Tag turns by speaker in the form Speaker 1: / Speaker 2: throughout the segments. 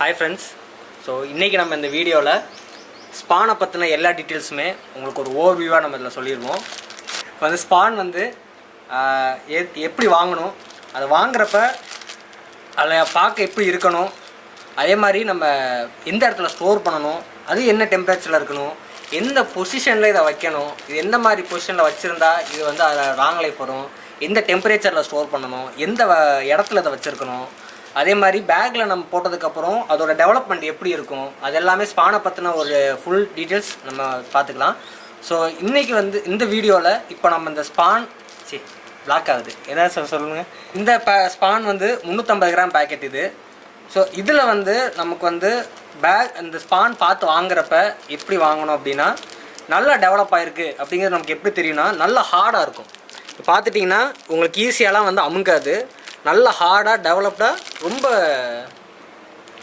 Speaker 1: Hi friends so இன்றைக்கி நம்ம இந்த வீடியோவில் ஸ்பானை பற்றின எல்லா டீட்டெயில்ஸுமே உங்களுக்கு ஒரு ஓவர்வியூவாக நம்ம இதில் சொல்லிடுவோம் இப்போ வந்து ஸ்பான் வந்து எப்படி வாங்கணும் அதை வாங்குறப்ப அதில் பார்க்க எப்படி இருக்கணும் அதே மாதிரி நம்ம எந்த இடத்துல ஸ்டோர் பண்ணணும் அது என்ன டெம்பரேச்சரில் இருக்கணும் எந்த பொசிஷனில் இதை வைக்கணும் இது எந்த மாதிரி பொசிஷனில் வச்சுருந்தா இது வந்து அதில் ராங் லைஃப் வரும் எந்த டெம்பரேச்சரில் ஸ்டோர் பண்ணணும் எந்த வ- இடத்துல இதை வச்சுருக்கணும் அதே மாதிரி பேக்கில் நம்ம போட்டதுக்கப்புறம் அதோட டெவலப்மெண்ட் எப்படி இருக்கும்? அது எல்லாமே ஸ்பானை பற்றின ஒரு ஃபுல் டீட்டெயில்ஸ் நம்ம பார்த்துக்கலாம். ஸோ இன்றைக்கி வந்து இந்த வீடியோவில் இப்போ நம்ம இந்த ஸ்பான் சி பிளாக் ஆகுது. ஏதாவது சொல் சொல்லுங்கள் இந்த ப ஸ்பான் வந்து முந்நூற்றம்பது கிராம் பேக்கெட் இது. ஸோ இதில் வந்து நமக்கு வந்து பேக் இந்த ஸ்பான் பார்த்து வாங்குறப்ப எப்படி வாங்கணும் அப்படின்னா நல்லா டெவலப் ஆயிருக்கு அப்படிங்கிறது நமக்கு எப்படி தெரியும்னா நல்லா ஹார்டாக இருக்கும். இப்போ பார்த்துட்டிங்கன்னா உங்களுக்கு ஈஸியாலாம் வந்து அமுங்காது. நல்ல ஹார்டாக டெவலப்டாக ரொம்ப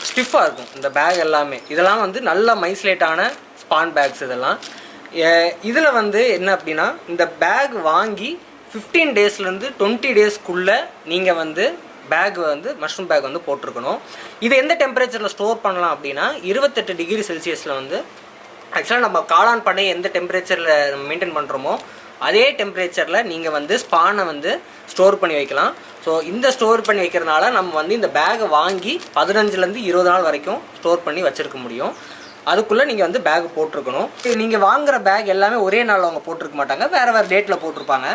Speaker 1: ஸ்டிஃபாக இருக்கும் இந்த பேக் எல்லாமே. இதெல்லாம் வந்து நல்ல மைஸ்லேட்டான ஸ்பான் பேக்ஸ் இதெல்லாம். இதில் வந்து என்ன அப்படின்னா இந்த பேக் வாங்கி ஃபிஃப்டீன் டேஸ்லேருந்து டுவெண்ட்டி டேஸ்க்குள்ளே நீங்கள் வந்து பேக் வந்து மஷ்ரூம் பேக் வந்து போட்டிருக்கணும். இது எந்த டெம்பரேச்சரில் ஸ்டோர் பண்ணலாம் அப்படின்னா இருபத்தெட்டு டிகிரி செல்சியஸில் வந்து ஆக்சுவலாக நம்ம காளான் பண்ணி எந்த டெம்பரேச்சரில் நம்ம மெயின்டைன் பண்ணுறோமோ அதே டெம்பரேச்சரில் நீங்கள் வந்து ஸ்பானை வந்து ஸ்டோர் பண்ணி வைக்கலாம். ஸோ இந்த ஸ்டோர் பண்ணி வைக்கிறதுனால நம்ம வந்து இந்த பேகை வாங்கி பதினஞ்சுலேருந்து இருபது நாள் வரைக்கும் ஸ்டோர் பண்ணி வச்சுருக்க முடியும். அதுக்குள்ளே நீங்கள் வந்து பேக் போட்டிருக்கணும். நீங்கள் வாங்குகிற பேக் எல்லாமே ஒரே நாள் அவங்க போட்டிருக்க மாட்டாங்க. வேறு வேறு டேட்டில் போட்டிருப்பாங்க.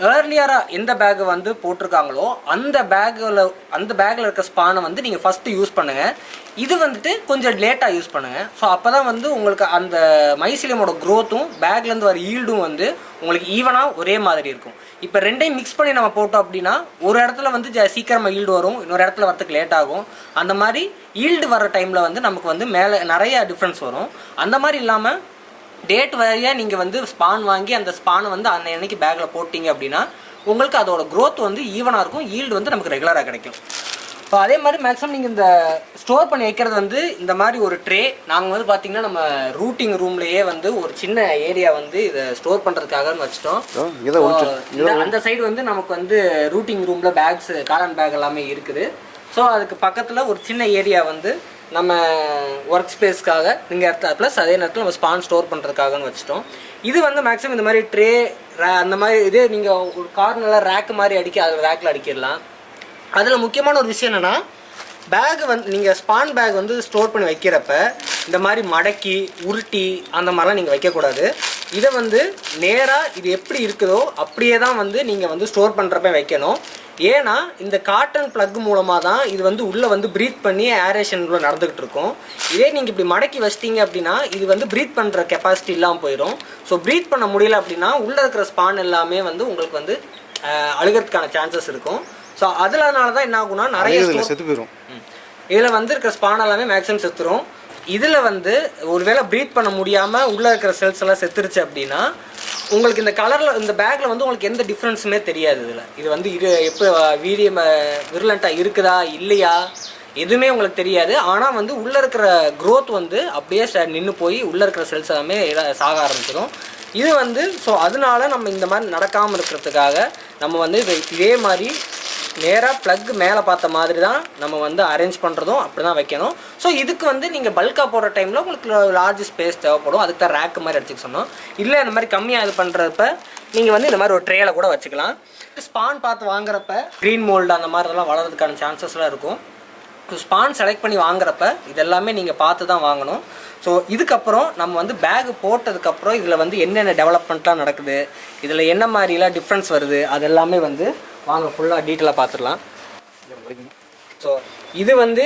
Speaker 1: ஏர்லியராக எந்த பேக் வந்து போட்டிருக்காங்களோ அந்த பேக்கில் அந்த பேக்கில் இருக்க ஸ்பானை வந்து நீங்கள் ஃபஸ்ட்டு யூஸ் பண்ணுங்கள் இது வந்துட்டு கொஞ்சம் லேட்டாக யூஸ் பண்ணுங்கள் ஸோ அப்போ தான் வந்து உங்களுக்கு அந்த மைசிலியமோட க்ரோத்தும் பேக்லேருந்து வர ஈல்டும் வந்து உங்களுக்கு ஈவனாக ஒரே மாதிரி இருக்கும். இப்போ ரெண்டையும் மிக்ஸ் பண்ணி நம்ம போட்டோம் அப்படின்னா ஒரு இடத்துல வந்து ஜ- சீக்கிரமாக ஈல்டு வரும் இன்னொரு இடத்துல வரத்துக்கு லேட் ஆகும். அந்த மாதிரி ஈல்டு வர டைமில் வந்து நமக்கு வந்து மேலே நிறைய டிஃப்ரென்ஸ் வரும். அந்த மாதிரி இல்லாமல் டேட் வரையாக நீங்கள் வந்து ஸ்பான் வாங்கி அந்த ஸ்பானை வந்து அந்த அன்னைக்கு பேக்கில் போட்டிங்க அப்படின்னா உங்களுக்கு அதோட growth வந்து ஈவனாக இருக்கும். ஈல்டு வந்து நமக்கு ரெகுலராக கிடைக்கும். ஸோ அதே மாதிரி மேக்ஸிமம் நீங்கள் இந்த ஸ்டோர் பண்ணி வைக்கிறது வந்து இந்த மாதிரி ஒரு ட்ரே நாங்கள் வந்து பார்த்தீங்கன்னா நம்ம ரூட்டிங் ரூம்லேயே வந்து ஒரு சின்ன ஏரியா வந்து இதை ஸ்டோர் பண்ணுறதுக்காக வச்சுட்டோம். அந்த சைடு வந்து நமக்கு வந்து ரூட்டிங் ரூம்ல பேக்ஸ் காளான் பேக் எல்லாமே இருக்குது. ஸோ அதுக்கு பக்கத்தில் ஒரு சின்ன ஏரியா வந்து நம்ம ஒர்க் ஸ்பேஸ்க்காக நீங்கள் இடத்துல ப்ளஸ் அதே நேரத்தில் நம்ம ஸ்பான் ஸ்டோர் பண்ணுறதுக்காகன்னு வச்சுட்டோம். இது வந்து மேக்ஸிமம் இந்த மாதிரி ட்ரே அந்த மாதிரி இதே நீங்கள் ஒரு கார்னரில் ரேக் மாதிரி அடிக்க அதில் ரேக்கில் அடிக்கிடலாம். அதில் முக்கியமான ஒரு விஷயம் என்னென்னா பேக் வந்து நீங்கள் ஸ்பான் பேக் வந்து ஸ்டோர் பண்ணி வைக்கிறப்ப இந்த மாதிரி மடக்கி உருட்டி அந்த மாதிரிலாம் நீங்கள் வைக்கக்கூடாது. இதை வந்து நேராக இது எப்படி இருக்குதோ அப்படியே தான் வந்து நீங்கள் வந்து ஸ்டோர் பண்ணுறப்ப வைக்கணும். ஏன்னா இந்த காட்டன் ப்ளக் மூலமாக தான் இது வந்து உள்ளே வந்து ப்ரீத் பண்ணி ஏரேஷன் உள்ள நடந்துக்கிட்டு இருக்கும். இதே நீங்கள் இப்படி மடக்கி வச்சிட்டீங்க அப்படின்னா இது வந்து ப்ரீத் பண்ணுற கெப்பாசிட்டி இல்லாமல் போயிடும். ஸோ ப்ரீத் பண்ண முடியல அப்படின்னா உள்ளே இருக்கிற ஸ்பான் எல்லாமே வந்து உங்களுக்கு வந்து அழுகிறதுக்கான சான்சஸ் இருக்கும். ஸோ அதனால தான் என்ன ஆகும்னா நிறைய
Speaker 2: செத்து போயிடும்.
Speaker 1: இதுல வந்து இருக்கிற ஸ்பான் எல்லாமே மேக்ஸிமம் செத்துரும். இதில் வந்து ஒருவேளை ப்ரீத் பண்ண முடியாமல் உள்ளே இருக்கிற செல்ஸ் எல்லாம் செத்துருச்சு அப்படின்னா உங்களுக்கு இந்த கலரில் இந்த பேக்கில் வந்து உங்களுக்கு எந்த டிஃப்ரென்ஸுமே தெரியாது இதில். இது வந்து இரு எப்போ வீரியம் விருலண்ட்டாக இருக்குதா இல்லையா எதுவுமே உங்களுக்கு தெரியாது. ஆனால் வந்து உள்ளே இருக்கிற க்ரோத் வந்து அப்படியே நின்று போய் உள்ளே இருக்கிற செல்ஸ் எல்லாமே சாக ஆரம்பிச்சிடும். இது வந்து ஸோ அதனால நம்ம இந்த மாதிரி நடக்காமல் இருக்கிறதுக்காக நம்ம வந்து இதை இதே மாதிரி நேராக ப்ளக் மேலே பார்த்த மாதிரி தான் நம்ம வந்து அரேஞ்ச் பண்ணுறதும் அப்படி தான் வைக்கணும். ஸோ இதுக்கு வந்து நீங்கள் பல்காக போடுற டைமில் உங்களுக்கு லார்ஜ் ஸ்பேஸ் தேவைப்படும். அதுக்கு தான் ரேக்கு மாதிரி அடிச்சுக்க சொன்னோம். இல்லை இந்த மாதிரி கம்மியாக இது பண்ணுறப்ப நீங்கள் வந்து இந்த மாதிரி ஒரு ட்ரேயில் கூட வச்சுக்கலாம். ஸ்பான் பார்த்து வாங்குறப்ப க்ரீன் மோல்டு அந்த மாதிரிலாம் வளர்றதுக்கான சான்சஸ்லாம் இருக்கும். ஸோ ஸ்பான் செலக்ட் பண்ணி வாங்குறப்ப இதெல்லாமே நீங்கள் பார்த்து தான் வாங்கணும். ஸோ இதுக்கப்புறம் நம்ம வந்து பேக் போட்டதுக்கப்புறம் இதில் வந்து என்னென்ன டெவலப்மெண்ட்லாம் நடக்குது இதில் என்ன மாதிரிலாம் டிஃப்ரென்ஸ் வருது அதெல்லாமே வந்து வாங்க ஃபுல்லாக டீட்டெயிலாக பார்த்துடலாம் ஸோ இது வந்து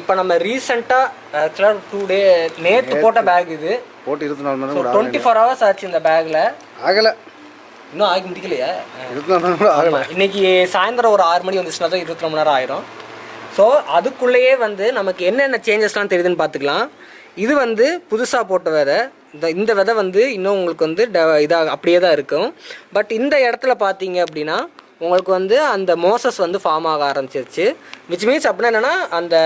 Speaker 1: இப்போ நம்ம ரீசெண்டாக ஆக்சுவலாக டூ டே நேற்று போட்ட பேக் இது.
Speaker 2: போட்டு இருபத்தி நாலு மணி நேரம்
Speaker 1: டுவெண்ட்டி ஃபோர் ஹவர்ஸ் ஆச்சு இந்த பேக்கில்
Speaker 2: ஆகலை.
Speaker 1: இன்னும் ஆகி முடிக்கலையா?
Speaker 2: இருபத்தி நாலு மணி நேரம் கூட ஆகலை.
Speaker 1: ஆமா. இன்னைக்கு சாயந்தரம் ஒரு ஆறு மணி வந்துச்சுன்னா தான் இருபத்தி மணி நேரம் ஆயிரும். ஸோ அதுக்குள்ளேயே வந்து நமக்கு என்னென்ன சேஞ்சஸ்லாம் தெரியுதுன்னு பார்த்துக்கலாம் இது வந்து புதுசாக போட்ட விதை. இந்த இந்த விதை வந்து இன்னும் உங்களுக்கு வந்து இதாக அப்படியே தான் இருக்கும். பட் இந்த இடத்துல பார்த்தீங்க அப்படின்னா உங்களுக்கு வந்து அந்த மோசஸ் வந்து ஃபார்ம் ஆக ஆரம்பிச்சிருச்சு. விச் மீன்ஸ் அப்படின்னா என்னென்னா அந்த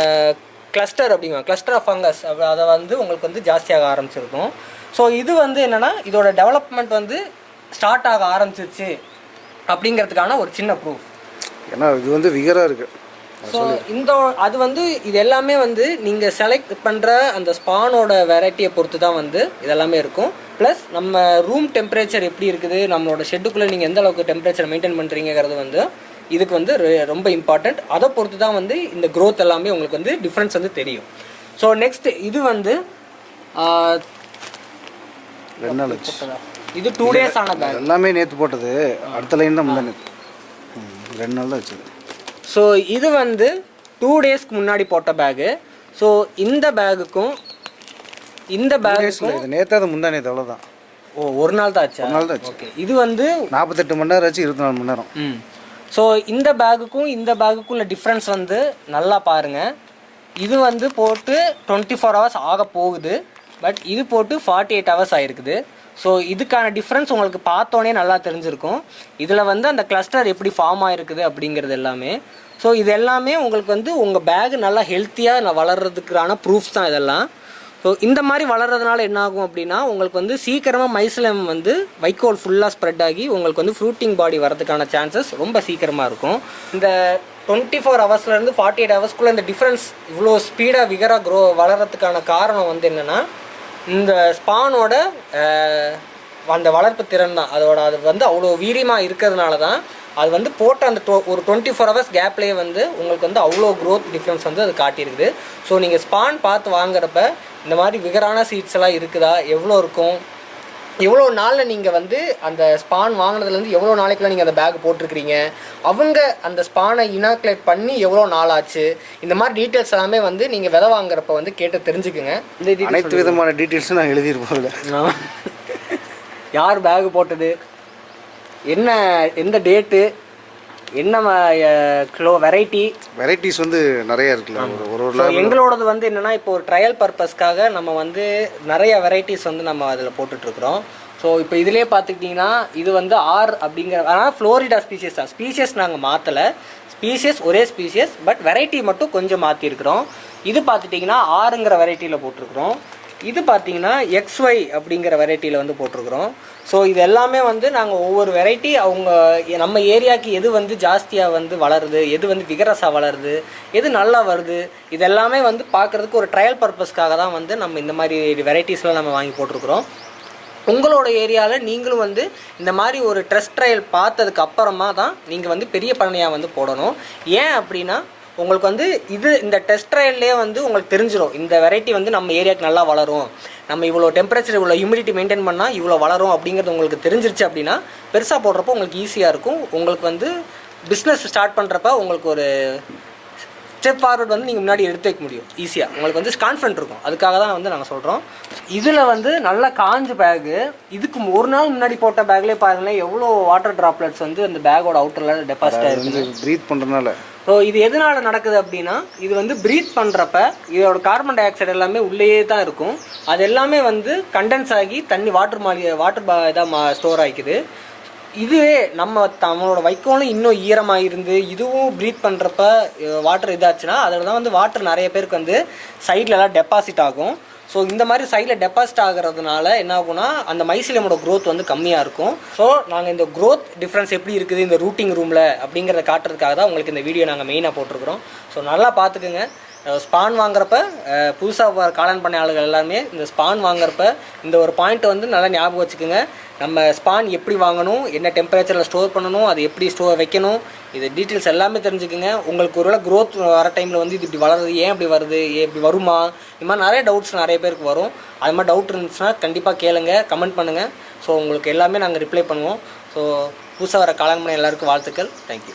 Speaker 1: கிளஸ்டர் அப்படிங்குவாங்க கிளஸ்டர் ஆஃப் ஃபங்கஸ் அதை வந்து உங்களுக்கு வந்து ஜாஸ்தியாக ஆரம்பிச்சிருக்கும். ஸோ இது வந்து என்னென்னா இதோட டெவலப்மெண்ட் வந்து ஸ்டார்ட் ஆக ஆரம்பிச்சிருச்சு அப்படிங்கிறதுக்கான ஒரு சின்ன ப்ரூஃப்
Speaker 2: ஏன்னா இது வந்து விகராக இருக்குது
Speaker 1: ஸோ இந்த அது வந்து இது எல்லாமே வந்து நீங்கள் செலக்ட் பண்ணுற அந்த ஸ்பானோட வெரைட்டியை பொறுத்து தான் வந்து இதெல்லாமே இருக்கும். ப்ளஸ் நம்ம ரூம் டெம்பரேச்சர் எப்படி இருக்குது? நம்மளோட ஷெட்டுக்குள்ளே நீங்கள் எந்த அளவுக்கு டெம்பரேச்சர் மெயின்டைன் பண்ணுறீங்கிறது வந்து இதுக்கு வந்து ரொம்ப இம்பார்ட்டண்ட் அதை பொறுத்து தான் வந்து இந்த growth எல்லாமே உங்களுக்கு வந்து டிஃப்ரென்ஸ் வந்து தெரியும். ஸோ நெக்ஸ்ட் இது வந்து இது டூ டேஸ் ஆன பேக்
Speaker 2: எல்லாமே நேற்று போட்டது. அடுத்த லைன் தான் நேற்று ரெண்டு நாள் தான்
Speaker 1: ஸோ இது வந்து டூ டேஸ்க்கு முன்னாடி போட்ட பேகு ஸோ இந்த பேகுக்கும் இந்த பேகுக்கும்
Speaker 2: இது நேற்று அது முந்தா நேற்று அவ்வளோதான்
Speaker 1: ஓ ஒரு நாள் தான் ஆச்சா?
Speaker 2: ஒரு நாள் தான் ஆச்சு.
Speaker 1: ஓகே. இது வந்து
Speaker 2: நாற்பத்தெட்டு மணி நேரம் ஆச்சு இருபத்தி நாலு மணி நேரம்.
Speaker 1: ம். ஸோ இந்த பேகுக்கும் இந்த பேகுக்கும் உள்ள டிஃப்ரென்ஸ் வந்து நல்லா பாருங்க. இது வந்து போட்டு டுவெண்ட்டி ஃபோர் ஹவர்ஸ் ஆக போகுது. பட் இது போட்டு ஃபார்ட்டி எயிட் ஹவர்ஸ் ஆயிருக்குது. ஸோ இதுக்கான டிஃப்ரென்ஸ் உங்களுக்கு பார்த்தோன்னே நல்லா தெரிஞ்சிருக்கும். இதில் வந்து அந்த கிளஸ்டர் எப்படி ஃபார்ம் ஆயிருக்குது அப்படிங்கிறது எல்லாமே. ஸோ இது எல்லாமே உங்களுக்கு வந்து உங்கள் பேக் நல்லா ஹெல்த்தியாக வளர்கிறதுக்கான ப்ரூஃப்ஸ் தான் இதெல்லாம். ஸோ இந்த மாதிரி வளர்றதுனால என்ன ஆகும் அப்படின்னா உங்களுக்கு வந்து சீக்கிரமாக மைசிலம் வந்து வைக்கோல் ஃபுல்லாக ஸ்ப்ரெட் ஆகி உங்களுக்கு வந்து ஃப்ரூட்டிங் பாடி வரதுக்கான சான்சஸ் ரொம்ப சீக்கிரமாக இருக்கும். இந்த டுவெண்ட்டி ஃபோர் ஹவர்ஸ்லேருந்து ஃபார்ட்டி எயிட் ஹவர்ஸ்க்குள்ளே இந்த டிஃப்ரென்ஸ் இவ்வளோ ஸ்பீடாக விகராக க்ரோ வளர்கிறதுக்கான காரணம் வந்து என்னென்னா இந்த ஸ்பானோட அந்த வளர்ப்பு திறன் தான். அதோட அது வந்து அவ்வளோ வீரியமாக இருக்கிறதுனால தான் அது வந்து போட்ட அந்த டொ- ஒரு டுவெண்ட்டி ஃபோர் ஹவர்ஸ் கேப்லேயே வந்து உங்களுக்கு வந்து அவ்வளோ க்ரோத் டிஃப்ரென்ஸ் வந்து அது காட்டியிருக்குது. ஸோ நீங்கள் ஸ்பான் பார்த்து வாங்குறப்ப இந்த மாதிரி விகரான சீட்ஸ் எல்லாம் இருக்குதா? எவ்வளோ இருக்கும்? எவ்வளோ நாளில் நீங்கள் வந்து அந்த ஸ்பான் வாங்கினதுலேருந்து எவ்வளோ நாளைக்குள்ள நீங்கள் அந்த பேக் போட்டிருக்கிறீங்க? அவங்க அந்த ஸ்பானை இனாக்குலேட் பண்ணி எவ்வளோ நாள் ஆச்சு? இந்த மாதிரி டீட்டெயில்ஸ் எல்லாமே வந்து நீங்கள் விதை வாங்குறப்ப வந்து கேட்டு தெரிஞ்சுக்குங்க. இந்த
Speaker 2: அனைத்து விதமான டீட்டெயில்ஸும் நான் எழுதியிருப்போம் அதில்.
Speaker 1: ஆமா. யார் பேக் போட்டது? என்ன எந்த டேட்டு என்ன கிலோ வெரைட்டி
Speaker 2: வெரைட்டிஸ் வந்து நிறைய இருக்குல்ல. ஒரு ஒரு
Speaker 1: எங்களோடது வந்து என்னன்னா இப்போ ஒரு ட்ரையல் பர்பஸ்க்காக நம்ம வந்து நிறைய வெரைட்டிஸ் வந்து நம்ம அதில் போட்டுட்ருக்குறோம். ஸோ இப்போ இதிலே பார்த்துக்கிட்டிங்கன்னா இது வந்து ஆர் அப்படிங்கிற ஆனால் ஃப்ளோரிடா ஸ்பீஷியஸ் தான். ஸ்பீஷியஸ் நாங்கள் மாற்றலை ஸ்பீஷியஸ் ஒரே ஸ்பீஷியஸ் பட் வெரைட்டி மட்டும் கொஞ்சம் மாற்றிருக்கிறோம் இது பார்த்துட்டிங்கன்னா ஆறுங்கிற வெரைட்டியில் போட்டிருக்கிறோம். இது பார்த்தீங்கன்னா எக்ஸ்ஒய் அப்படிங்கிற வெரைட்டியில் வந்து போட்டிருக்கிறோம். ஸோ இது எல்லாமே வந்து நாங்கள் ஒவ்வொரு வெரைட்டி அவங்க நம்ம ஏரியாவுக்கு எது வந்து ஜாஸ்தியாக வந்து வளருது எது வந்து விகரஸாக வளருது எது நல்லா வருது இது எல்லாமே வந்து பார்க்குறதுக்கு ஒரு ட்ரையல் பர்பஸ்க்காக தான் வந்து நம்ம இந்த மாதிரி வெரைட்டிஸ்லாம் நம்ம வாங்கி போட்டிருக்கிறோம். உங்களோட ஏரியாவில் நீங்களும் வந்து இந்த மாதிரி ஒரு ட்ரெஸ்ட் ட்ரையல் பார்த்ததுக்கு அப்புறமா தான் நீங்கள் வந்து பெரிய பண்ணையாக வந்து போடணும். ஏன் அப்படின்னா உங்களுக்கு வந்து இது இந்த டெஸ்ட் ட்ரையல்லே வந்து உங்களுக்கு தெரிஞ்சிடும் இந்த வெரைட்டி வந்து நம்ம ஏரியாவுக்கு நல்லா வளரும். நம்ம இவ்வளோ டெம்பரேச்சர் இவ்வளோ ஹியூமிடிட்டி மெயின்டைன் பண்ணால் இவ்வளோ வளரும் அப்படிங்கிறது உங்களுக்கு தெரிஞ்சிருச்சு அப்படின்னா பெருசாக போடுறப்போ உங்களுக்கு ஈஸியாக இருக்கும். உங்களுக்கு வந்து பிஸ்னஸ் ஸ்டார்ட் பண்ணுறப்ப உங்களுக்கு ஒரு ஸ்டெப் ஃபார்வர்ட் வந்து நீங்கள் முன்னாடி எடுத்து வைக்க முடியும். ஈஸியாக உங்களுக்கு வந்து கான்ஃபிடன்ட் இருக்கும். அதுக்காக தான் வந்து நாங்கள் சொல்கிறோம் இதில் வந்து நல்ல காஞ்ச பேகு இதுக்கு ஒரு நாள் முன்னாடி போட்ட பேக்லேயே பாருங்களேன் எவ்வளோ வாட்டர் ட்ராப்லெட்ஸ் வந்து அந்த பேக்கோட அவுட்டரில் டெபாசிட் ஆயிருக்கு
Speaker 2: வந்து ப்ரீத் பண்ணுறதுனால
Speaker 1: ஸோ இது எதனால் நடக்குது அப்படின்னா இது வந்து ப்ரீத் பண்ணுறப்ப இதோட கார்பன் டை ஆக்சைடு எல்லாமே உள்ளேயே தான் இருக்கும். அது எல்லாமே வந்து கண்டென்ஸ் ஆகி தண்ணி வாட்டர் மாலி வாட்டர் இதாக மா ஸ்டோர் ஆகிக்குது இதுவே நம்ம நம்மளோட வைக்கோலும் இன்னும் ஈரமாக இருந்து இதுவும் ப்ரீத் பண்ணுறப்ப வாட்டர் இதாச்சுன்னா அதில் தான் வந்து வாட்டர் நிறைய பேருக்கு வந்து சைட்லலாம் டெபாசிட் ஆகும். ஸோ இந்த மாதிரி சைடில் டெபாசிட் ஆகுறதுனால என்ன ஆகும்னா அந்த மைசிலியமோட க்ரோத் வந்து கம்மியாக இருக்கும். ஸோ நாங்கள் இந்த க்ரோத் டிஃப்ரென்ஸ் எப்படி இருக்குது இந்த ரூட்டிங் ரூமில் அப்படிங்கிறத காட்டுறதுக்காக தான் உங்களுக்கு இந்த வீடியோ நாங்கள் மெயினாக போட்டிருக்கிறோம். ஸோ நல்லா பார்த்துக்குங்க. ஸ்பான் வாங்குறப்ப புதுசாக காளான் பண்ண ஆளுகள் எல்லாமே இந்த ஸ்பான் வாங்குறப்ப இந்த ஒரு பாயிண்ட்டை வந்து நல்லா ஞாபகம் வச்சுக்கோங்க. நம்ம ஸ்பான் எப்படி வாங்கணும் என்ன டெம்பரேச்சரில் ஸ்டோர் பண்ணணும் அது எப்படி ஸ்டோர் வைக்கணும் இது டீட்டெயில்ஸ் எல்லாமே தெரிஞ்சுக்குங்க. உங்களுக்கு ஒருவேளை க்ரோத் வர டைமில் வந்து இது இப்படி வளருது ஏன் இப்படி வருது ஏன் இப்படி வருமா? இந்த மாதிரி நிறைய டவுட்ஸ் நிறைய பேருக்கு வரும். அது மாதிரி டவுட் இருந்துச்சுன்னா கண்டிப்பாக கேளுங்க கமெண்ட் பண்ணுங்கள் ஸோ உங்களுக்கு எல்லாமே நாங்கள் ரிப்ளை பண்ணுவோம். ஸோ புதுசாக வர காலங்கமான பண்ண எல்லாருக்கும் வாழ்த்துக்கள். தேங்க்யூ